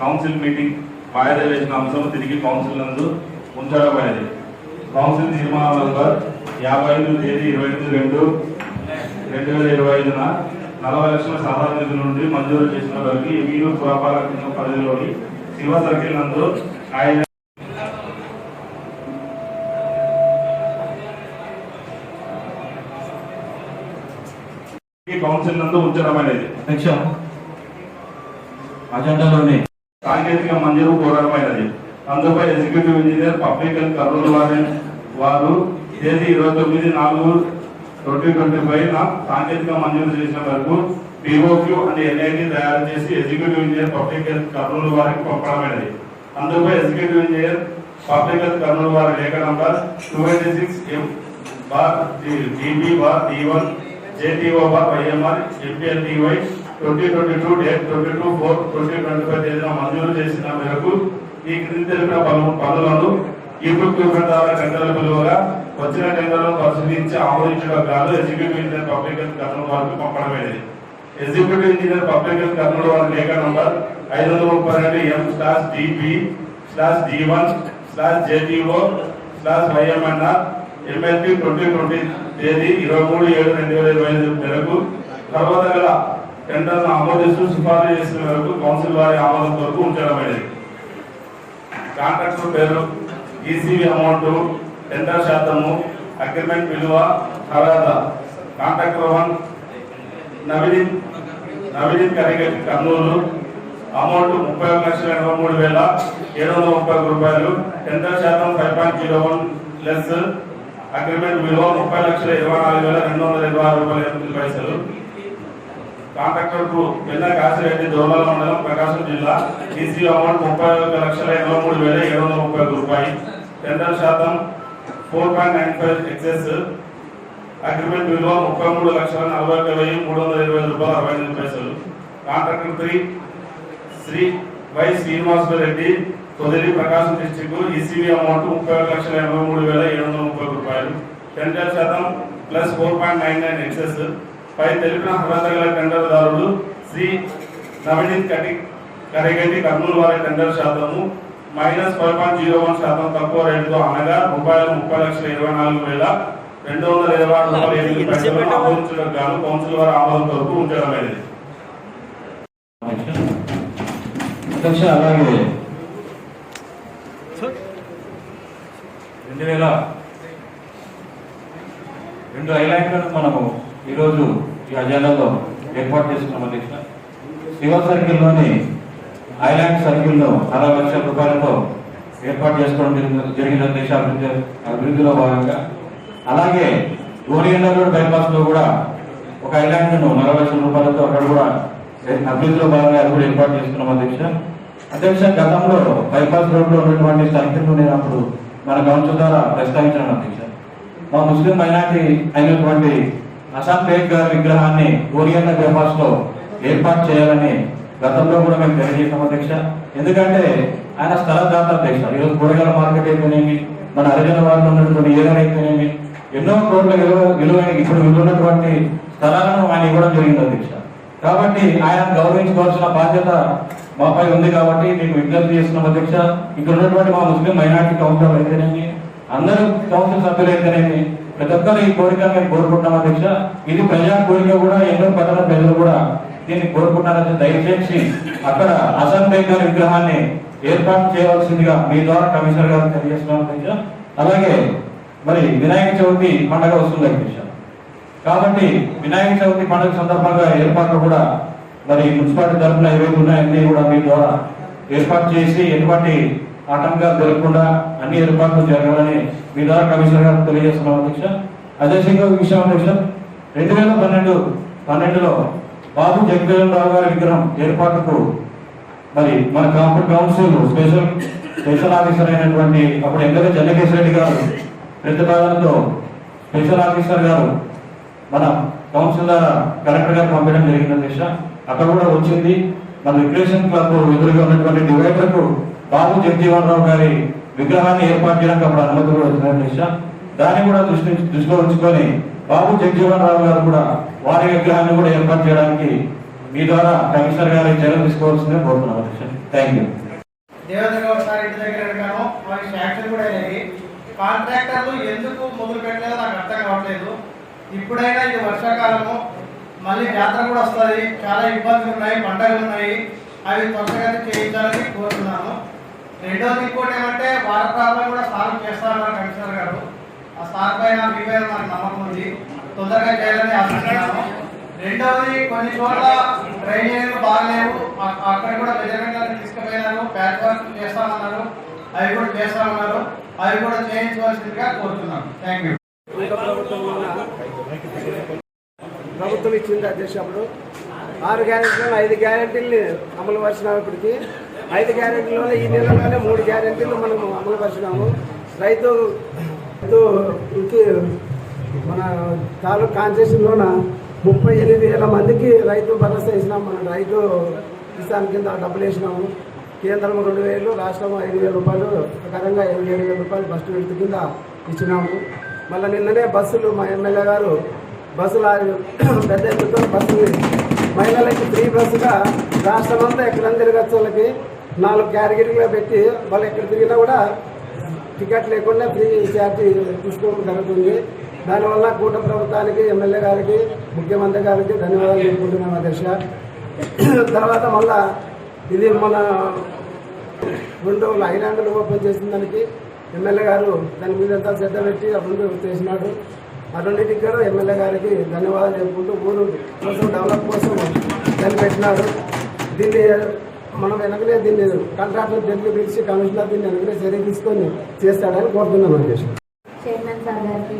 Council meeting వాయిదా వేసిన అంశం తిరిగి కౌన్సిల్ నందు ఉంచడమైనది కౌన్సిల్ తీర్మానం నంబర్ యాభై ఐదు తేదీ ఇరవై ఎనిమిది రెండు రెండు వేల ఇరవై ఐదున నలభై లక్షల సాధారణ నిధుల నుండి మంజూరు చేసిన వారికి మీరు పురపాలక పరిధిలోని శివ సర్కిల్ నందు ఆయన కౌన్సిల్ నందు ఉంచడమైనది అధ్యక్ష అజెండాలోనే సాంకేతిక మంజూరు కోరడమైనది అందుపై executive engineer public health Kurnool వారి వారు తేదీ ఇరవై తొమ్మిది నాలుగు ట్వంటీ ట్వంటీ ఫైవ్ సాంకేతిక మంజూరు చేసిన వరకు పిఓక్యూ అనే ఎన్ఐటి తయారు చేసి executive engineer public health Kurnool వారికి పంపడమైనది. అందుపై executive engineer public health Kurnool వారి లేఖ number two eighty six M bar DB bar D one JTO bar YMR MPLTY twenty twenty two date twenty two four twenty twenty five తేదీన మంజూరు చేసిన మేరకు ఈ క్రింది తెలిపిన పనులు పనులను యూట్యూబ్ ద్వారా టెండర్ల విలువగా వచ్చిన టెండర్లను పరిశీలించి ఆమోదించడం కాదు executive engineer public health Kurnool వారికి పంపడమైనది. Executive engineer public health Kurnool వారి లేఖ నంబర్ ఐదు వందల ముప్పై రెండు M slash DP slash D one slash JTO slash YMNR MLP twenty twenty తేదీ ఇరవై మూడు ఏడు రెండు వేల ఇరవై ఐదు మేరకు తర్వాత గల టెండర్ను ఆమోదిస్తూ సిఫార్సు చేసిన వరకు కౌన్సిల్ వారి ఆమోదం వరకు ఉంచడమైనది కాంట్రాక్టర్ పేరు ఈసీబీ అమౌంట్ టెండర్ శాతము అగ్రిమెంట్ విలువ తర్వాత contractor one Naveen Naveen Karigat Kurnool amount ముప్పై ఒక లక్షల ఎనభై మూడు వేల ఏడు వందల ముప్పై ఒక రూపాయలు టెండర్ శాతం five point zero one less agreement విలువ ముప్పై లక్షల ఇరవై నాలుగు వేల రెండు వందల ఇరవై ఆరు రూపాయల ఎనిమిది పైసలు. కాంట్రాక్టర్కు పెద్ద కాసిరెడ్డి దోర్మల మండలం ప్రకాశం జిల్లా ఈసీ అమౌంట్ ముప్పై ఒక లక్షల ఎనభై మూడు వేల ఏడు వందల ముప్పై ఒక రూపాయి. టెండర్ శాతం four point nine five excess. Agreement విలువ ముప్పై మూడు లక్షల నలభై ఒక వెయ్యి మూడు వందల ఇరవై ఐదు రూపాయలు అరవై ఎనిమిది పైసలు. Contractor three Shri Y Srinivasa Reddy తొదిలి Prakasam district ECB amount ముప్పై ఒక లక్షల ఎనభై మూడు వేల ఏడు వందల ముప్పై రూపాయలు. టెండర్ శాతం plus four point nine nine excess. పై తెలిపిన అర్హత గల టెండర్దారులు శ్రీ నవనీత్ కటి కరిగంటి కర్నూలు వారి టెండర్ శాతము. Minus five point zero one శాతం తక్కువ రేటుతో అనగా రూపాయలు ముప్పై లక్షల ఇరవై నాలుగు వేల రెండు వందల ఇరవై ఆరు రూపాయలు ఎనిమిది పైసలు ఆమోదించడం గాను కౌన్సిల్ వారి ఆమోదం కొరకు ఉంచడమైనది. అధ్యక్ష అలాగే. రెండు వేల రెండు ఐలాండ్లను మనము ఈరోజు ఈ అజెండాలో ఏర్పాటు చేసుకున్నాం అధ్యక్ష. శివ సర్కిల్లోని ఐలాండ్ సర్కిల్లో అరవై లక్షల రూపాయలతో ఏర్పాటు చేసుకోవడం జరిగింది- జరిగిన దేశ అభివృద్ధి అభివృద్ధిలో భాగంగా. అలాగే ఓరియంటల్ రోడ్ బైపాస్లో కూడా ఒక ఐలాండ్ను నలభై లక్షల రూపాయలతో అక్కడ కూడా అభివృద్ధిలో భాగంగా అది కూడా ఏర్పాటు చేసుకున్నాం అధ్యక్ష. అధ్యక్ష గతంలో బైపాస్ రోడ్లో ఉన్నటువంటి సర్కిల్ నేను అప్పుడు మన కౌన్సిల్ ద్వారా ప్రస్తావించాను అధ్యక్ష. మా ముస్లిం మైనార్టీ అయినటువంటి అసాం విగ్రహాన్ని ఓరియంటల్ బైపాస్లో ఏర్పాటు చేయాలని గతంలో కూడా మేము తెలియజేసాం అధ్యక్ష. ఎందుకంటే ఆయన స్థల దాత అధ్యక్ష. ఈరోజు కూరగాయల మార్కెట్ అయితేనేమి మన హరిజన వారిలో ఉన్నటువంటి ఏరియా అయితేనేమి ఎన్నో కోట్ల విలువ విలువైన ఇప్పుడు విలువైనటువంటి స్థలాలను ఆయన ఇవ్వడం జరిగింది అధ్యక్ష. కాబట్టి ఆయన గౌరవించుకోవాల్సిన బాధ్యత మాపై ఉంది కాబట్టి నేను విజ్ఞప్తి చేస్తున్నాం అధ్యక్ష. ఇక్కడ ఉన్నటువంటి మా ముస్లిం మైనార్టీ కౌన్సిలర్ అయితేనేమి అందరూ కౌన్సిల్ సభ్యులు అయితేనేమి ప్రతి ఒక్కరు ఈ కోరిక మేము కోరుకుంటున్నాం అధ్యక్ష. ఇది ప్రజా కోరిక కూడా ఎన్నో పట్టణ ప్రజలు కూడా దీన్ని కోరుకుంటున్నారని దయచేసి అక్కడ అసం బేగ్ గారి విగ్రహాన్ని ఏర్పాటు చేయవలసిందిగా మీ ద్వారా కమిషనర్ గారు తెలియజేస్తున్నాం అధ్యక్ష. అలాగే మరి వినాయక చవితి పండగ వస్తుంది అధ్యక్ష. కాబట్టి వినాయక చవితి పండుగ సందర్భంగా ఏర్పాట్లు కూడా మరి మున్సిపాలిటీ తరఫున ఏవైతే ఉన్నాయన్నీ కూడా మీ ద్వారా ఏర్పాటు చేసి ఎటువంటి ఆటంకాలు జరగకుండా అన్ని ఏర్పాట్లు జరగాలని మీ ద్వారా కమిషనర్ గారు తెలియజేస్తున్నాం అధ్యక్ష. అదేవిధంగా ఒక విషయం అధ్యక్ష రెండు వేల పన్నెండు పన్నెండులో బాబు జగన్ రావు గారి విగ్రహం ఏర్పాటుకు మరి మన compound council special special officer అయినటువంటి అప్పుడు ఎమ్మెల్యే చెన్నకేశ్వర రెడ్డి గారు ప్రతిపాదనతో స్పెషల్ ఆఫీసర్ గారు మన కౌన్సిల్ ద్వారా కలెక్టర్ గారు పంపించడం జరిగింది అధ్యక్ష. అక్కడ కూడా వచ్చింది. మన రిక్రియేషన్ క్లబ్ ఎదురుగా ఉన్నటువంటి డివైడర్కు బాబు జగజీవన్ రావు గారి విగ్రహాన్ని ఏర్పాటు చేయడానికి అప్పుడు అనుమతి కూడా వచ్చింది అధ్యక్ష దాన్ని కూడా దృష్టి దృష్టిలో ఉంచుకొని బాబు జగజీవన్ రావు గారు కూడా వారి విగ్రహాన్ని కూడా ఏర్పాటు చేయడానికి మీ ద్వారా కమిషనర్ గారి చర్యలు తీసుకోవాల్సిందే కోరుతున్నాం థ్యాంక్ యూ దేవేంద్ర సార్ ఇంటి దగ్గర అడిగాను. శాంక్షన్ కూడా అయ్యాయి కాంట్రాక్టర్లు ఎందుకు మొదలు పెట్టలేదో నాకు అర్థం కావట్లేదు. ఇప్పుడైనా ఇది వర్షాకాలము. మళ్ళీ జాతర కూడా వస్తుంది. చాలా ఇబ్బందులు ఉన్నాయి పంటలు ఉన్నాయి. అవి త్వరగా చేయించాలని కోరుతున్నాను. రెండోది ఇంకోటి ఏమంటే వాటర్ ప్రాబ్లం కూడా సాల్వ్ చేస్తారన్నారు కమిషనర్ గారు. ఆ సార్ పైన మీ పైన నాకు నమ్మకం ఉంది. తొందరగా చేయాలని ఆశిస్తున్నాను. రెండవది కొన్ని చోట్ల డ్రైనేజీలు బాగలేవు. అక్కడ కూడా మెజర్మెంట్ తీసుకుపోయినారు. ప్యాచ్ వర్క్ చేస్తామన్నారు. అవి కూడా చేస్తామన్నారు. అవి కూడా చేయించవలసిందిగా కోరుతున్నాను. థ్యాంక్ యూ ప్రభుత్వం ఇచ్చింది అధ్యక్షప్పుడు ఆరు గ్యారెంటీలు ఐదు గ్యారెంటీలు అమలు పరిచినప్పటికీ ఐదు గ్యారెంటీలలో ఈ నెలలోనే మూడు గ్యారెంటీలు మనము అమలుపరిచినాము. రైతు మన తాలూకు కాన్సెషన్లోన ముప్పై ఎనిమిది వేల మందికి రైతు భరోసా ఇచ్చినాము మన రైతు కిసాన్ కింద డబ్బులు వేసినాము. కేంద్రం రెండు వేలు రాష్ట్రం ఐదు వేల రూపాయలు ప్రకారంగా ఎనిమిది ఏడు వేల రూపాయలు ఫస్ట్ విడత కింద ఇచ్చినాము. మళ్ళీ నిన్ననే బస్సులు మా ఎమ్మెల్యే గారు బస్సులు పెద్ద ఎత్తుతో బస్సులు మహిళలకి ఫ్రీ బస్సుగా రాష్ట్రం అంతా ఎక్కడ తిరగచ్చు వాళ్ళకి నాలుగు క్యాటగిరీలో పెట్టి వాళ్ళు ఎక్కడ తిరిగినా కూడా టికెట్ లేకుండా ఫ్రీ ఛార్జీ తీసుకోవడం జరుగుతుంది. దానివల్ల కూట ప్రభుత్వానికి ఎమ్మెల్యే గారికి ముఖ్యమంత్రి గారికి ధన్యవాదాలు చెప్పుకుంటున్నాం అధ్యక్ష. తర్వాత మళ్ళా ఇది మన రెండు ఐలాండ్లు ఓపెన్ చేసిన దానికి ఎమ్మెల్యే గారు దాని మీద అంతా శ్రద్ధ పెట్టి అభివృద్ధి చేసినాడు. అటువంటికి కూడా ఎమ్మెల్యే గారికి ధన్యవాదాలు చెప్పుకుంటూ ఊరు కోసం డెవలప్ కోసం దాన్ని పెట్టినాడు. దీన్ని మనం వెనకలే దీన్ని కాంట్రాక్టర్ దగ్గర పిలిచి కమిషనర్ దీన్ని వెనకలే చర్య తీసుకొని చేస్తాడని కోరుతున్నాం అధ్యక్ష చైర్మన్ సార్ గారికి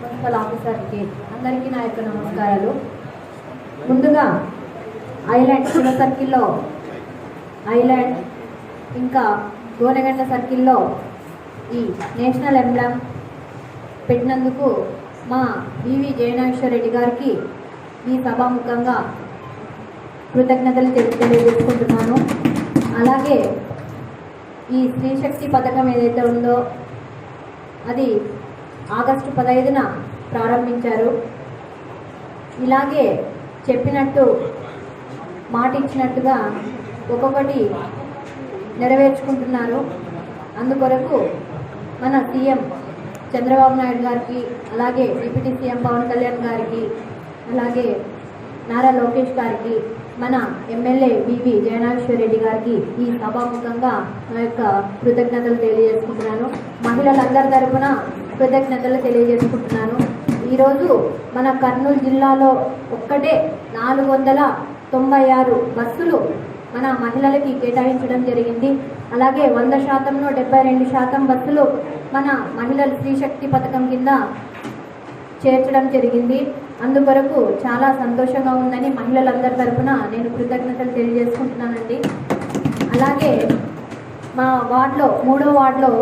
మున్సిపల్ ఆఫీసర్కి అందరికీ నా యొక్క నమస్కారాలు. ముందుగా ఐలాండ్ శివ సర్కిల్లో ఐలాండ్ ఇంకా గోనెగండ సర్కిల్లో ఈ నేషనల్ ఎంబ్లమ్ పెట్టినందుకు మా వివి జయనాగేశ్వర రెడ్డి గారికి ఈ సభాముఖంగా కృతజ్ఞతలు తెలియజేసుకుంటున్నాను. అలాగే ఈ స్త్రీశక్తి పథకం ఏదైతే ఉందో అది ఆగస్టు పదహైదున ప్రారంభించారు. ఇలాగే చెప్పినట్టు మాట ఇచ్చినట్టుగా ఒక్కొక్కటి నెరవేర్చుకుంటున్నారు అందుకొరకు మన సీఎం చంద్రబాబు నాయుడు గారికి అలాగే డిప్యూటీ సీఎం పవన్ కళ్యాణ్ గారికి అలాగే నారా లోకేష్ గారికి మన ఎమ్మెల్యే వివి జయనాశ్వర్ రెడ్డి గారికి ఈ సభాముఖంగా నా యొక్క కృతజ్ఞతలు తెలియజేసుకుంటున్నాను. మహిళలందరి తరఫున కృతజ్ఞతలు తెలియజేసుకుంటున్నాను. ఈరోజు మన కర్నూలు జిల్లాలో ఒక్కటే నాలుగు వందల తొంభై ఆరు బస్సులు మన మహిళలకి కేటాయించడం జరిగింది. అలాగే వంద శాతంలో డెబ్బై రెండు శాతం బస్సులు మన మహిళల స్త్రీశక్తి పథకం కింద చేర్చడం జరిగింది. అందుకొరకు చాలా సంతోషంగా ఉందని మహిళలందరి తరఫున నేను కృతజ్ఞతలు తెలియజేసుకుంటున్నానండి. అలాగే మా వార్డులో మూడో వార్డులో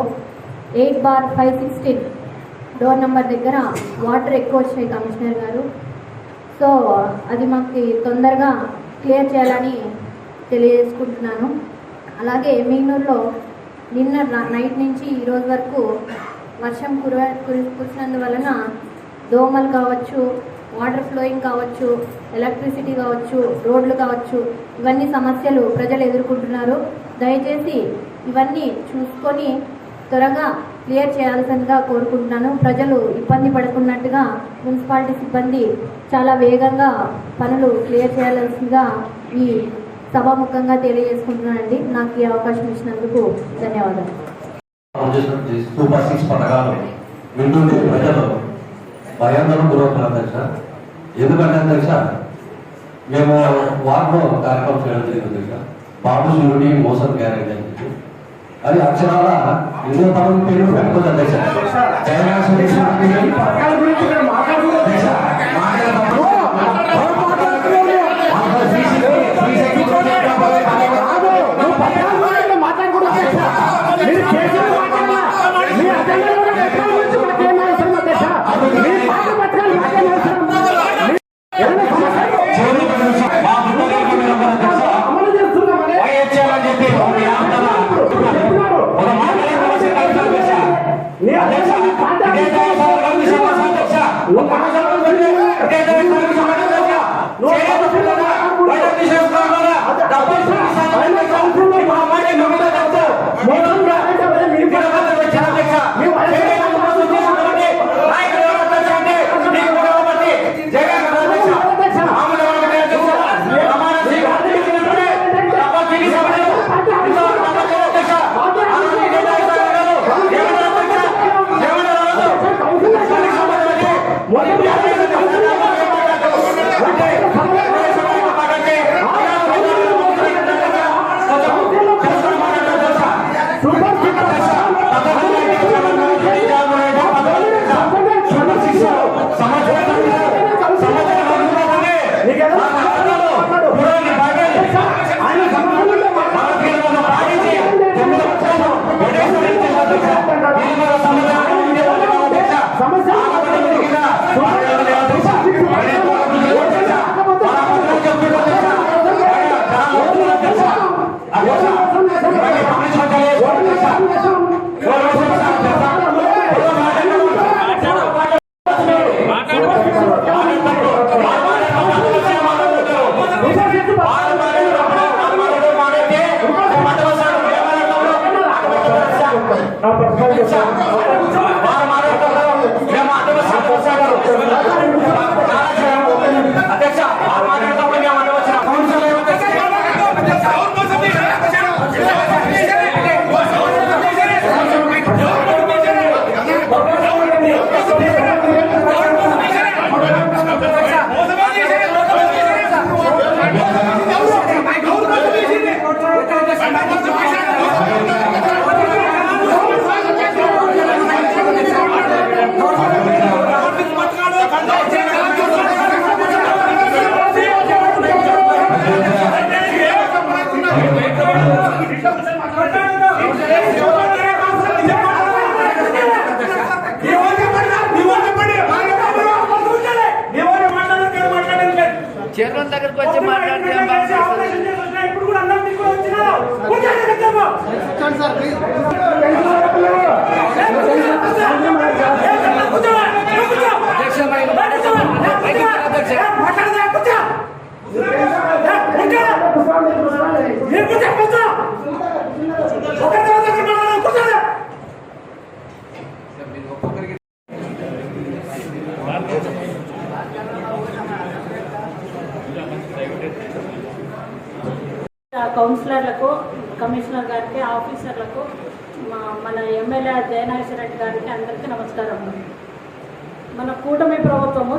eight bar five sixteen door number దగ్గర వాటర్ ఎక్కువ వచ్చాయి కమిషనర్ గారు. సో అది మాకు తొందరగా క్లియర్ చేయాలని తెలియజేసుకుంటున్నాను. అలాగే మీనూరులో నిన్న నైట్ నుంచి ఈరోజు వరకు వర్షం కుర కురి కురిసినందువలన దోమలు కావచ్చు వాటర్ ఫ్లోయింగ్ కావచ్చు ఎలక్ట్రిసిటీ కావచ్చు రోడ్లు కావచ్చు ఇవన్నీ సమస్యలు ప్రజలు ఎదుర్కొంటున్నారు. దయచేసి ఇవన్నీ చూసుకొని త్వరగా క్లియర్ చేయాల్సిందిగా కోరుకుంటున్నాను. ప్రజలు ఇబ్బంది పడుతున్నట్టుగా మున్సిపాలిటీ సిబ్బంది చాలా వేగంగా పనులు క్లియర్ చేయాల్సిందిగా ఈ సభాముఖంగా తెలియజేసుకుంటున్నానండి. నాకు ఈ అవకాశం ఇచ్చినందుకు ధన్యవాదాలు. భయాందోళన గురవుతున్నారు అధ్యక్ష ఎందుకంటే అధ్యక్ష మేము వార్డులో కార్యక్రమం చేయడం జరిగింది అధ్యక్ష బాబు శివుడి మోసం గ్యారెంటీ అని చెప్పి. అది అక్షరాల పనులు పేరు పెట్టుకోదు అధ్యక్ష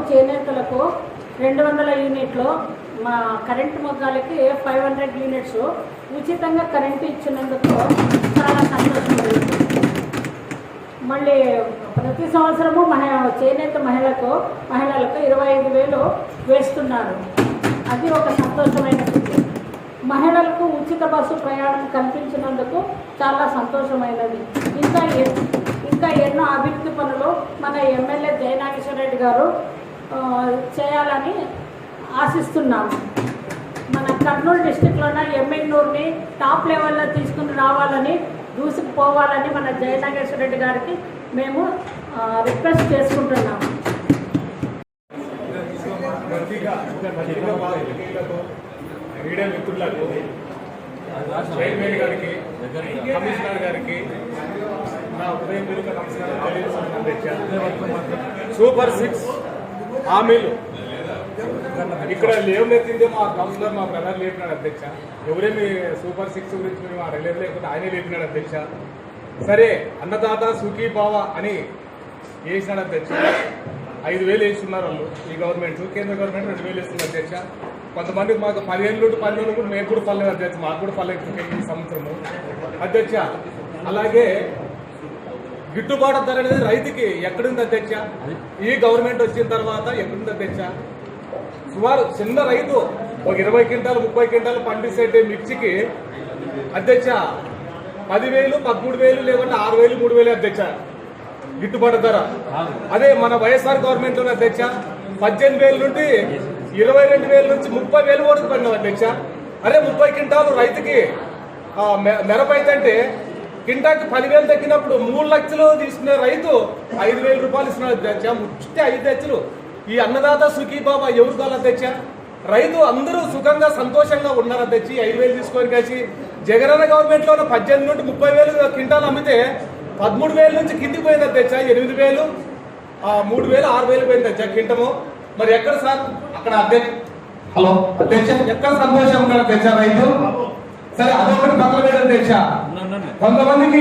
చేనేతలకు రెండు వందల యూనిట్లు మా కరెంటు మొగ్గాలకి ఫైవ్ హండ్రెడ్ యూనిట్స్ ఉచితంగా కరెంటు ఇచ్చినందుకు చాలా సంతోషం మళ్ళీ ప్రతి సంవత్సరము మహి చేనేత మహిళకు మహిళలకు ఇరవై ఐదు వేలు వేస్తున్నారు. అది ఒక సంతోషమైన స్థితి మహిళలకు ఉచిత బస్సు ప్రయాణం కల్పించినందుకు చాలా సంతోషమైనది. ఇంకా ఇంకా ఎన్నో అభివృద్ధి పనులు మన ఎమ్మెల్యే జయనాగేశ్వర రెడ్డి గారు చేయాలని ఆశిస్తున్నాము మన కర్నూలు డిస్టిక్లోన ఎమ్మెల్యూరుని టాప్ లెవెల్లో తీసుకుని రావాలని దూసుకుపోవాలని మన జయనాగేశ్వర రెడ్డి గారికి మేము రిక్వెస్ట్ చేసుకుంటున్నాము పత్రికా మీడియా మిత్రులకు చైర్మన్ గారికి కమిషనర్ గారికి నా ఉదయం నమస్కారం సూపర్ సిక్స్. హామీలు. ఇక్కడ లేవనెత్తిందే మా కౌన్సిలర్ మా బ్రదర్ లేపినాడు అధ్యక్ష. ఎవరేమి సూపర్ సిక్స్ గురించి మేము అడగలేదు లేకపోతే ఆయనే లేపినాడు అధ్యక్ష. సరే అన్నదాత సుఖీ బావ అని వేసినాడు అధ్యక్ష. ఐదు వేలు వేస్తున్నారు వాళ్ళు ఈ గవర్నమెంట్ కేంద్ర గవర్నమెంట్ రెండు వేలు వేస్తుంది అధ్యక్ష. కొంతమంది మాకు పదిహేను నుండి పన్నెండు కూడా మేము కూడా పర్లేదు అధ్యక్ష మాకు కూడా పర్లేదు ఈ సంవత్సరము. అధ్యక్ష అలాగే గిట్టుబాటు ధర అనేది రైతుకి ఎక్కడుంది అధ్యక్ష ఈ గవర్నమెంట్ వచ్చిన తర్వాత ఎక్కడుంది అధ్యక్ష సుమారు చిన్న రైతు ఒక ఇరవై క్వింటాలు ముప్పై క్వింటాలు పండిస్తే మిర్చికి అధ్యక్ష పదివేలు పదమూడు వేలు లేకుంటే ఆరు వేలు మూడు వేలు అధ్యక్ష గిట్టుబాటు ధర. అదే మన వైఎస్ఆర్ గవర్నమెంట్లో అధ్యక్ష పద్దెనిమిది వేల నుండి ఇరవై రెండు వేల నుంచి ముప్పై వేలు వరకు పడినాం అధ్యక్ష అరే ముప్పై క్వింటాలు రైతుకి మిరపైతే అంటే కింటాకి పదివేలు తగ్గినప్పుడు మూడు లక్షలు తీసుకునే రైతు ఐదు వేల రూపాయలు ఇస్తున్నాడు అధ్యక్ష ముచ్చితే ఐదు లక్షలు. ఈ అన్నదాత సుఖీ బాబా ఎవరు కావాలి అధ్యక్ష? రైతు అందరూ సుఖంగా సంతోషంగా ఉన్నారు అధ్యక్ష? ఈ ఐదు వేలు తీసుకొని కలిసి జగనన్న గవర్నమెంట్లో పద్దెనిమిది నుండి ముప్పై వేలు క్వింటాలు అమ్మితే పదమూడు వేల నుంచి కిందికి పోయింది అధ్యక్ష. ఎనిమిది వేలు. ఆ, మూడు వేలు ఆరు వేలు పోయింది అధ్యక్ష కింటము మరి ఎక్కడ సార్? అక్కడ అధ్యక్ష. హలో అధ్యక్ష. ఎక్కడ సంతోషం ఉన్నారు అధ్యక్ష రైతు? సరే అదొకటి పక్కన పెట్టండి అధ్యక్ష. కొంతమందికి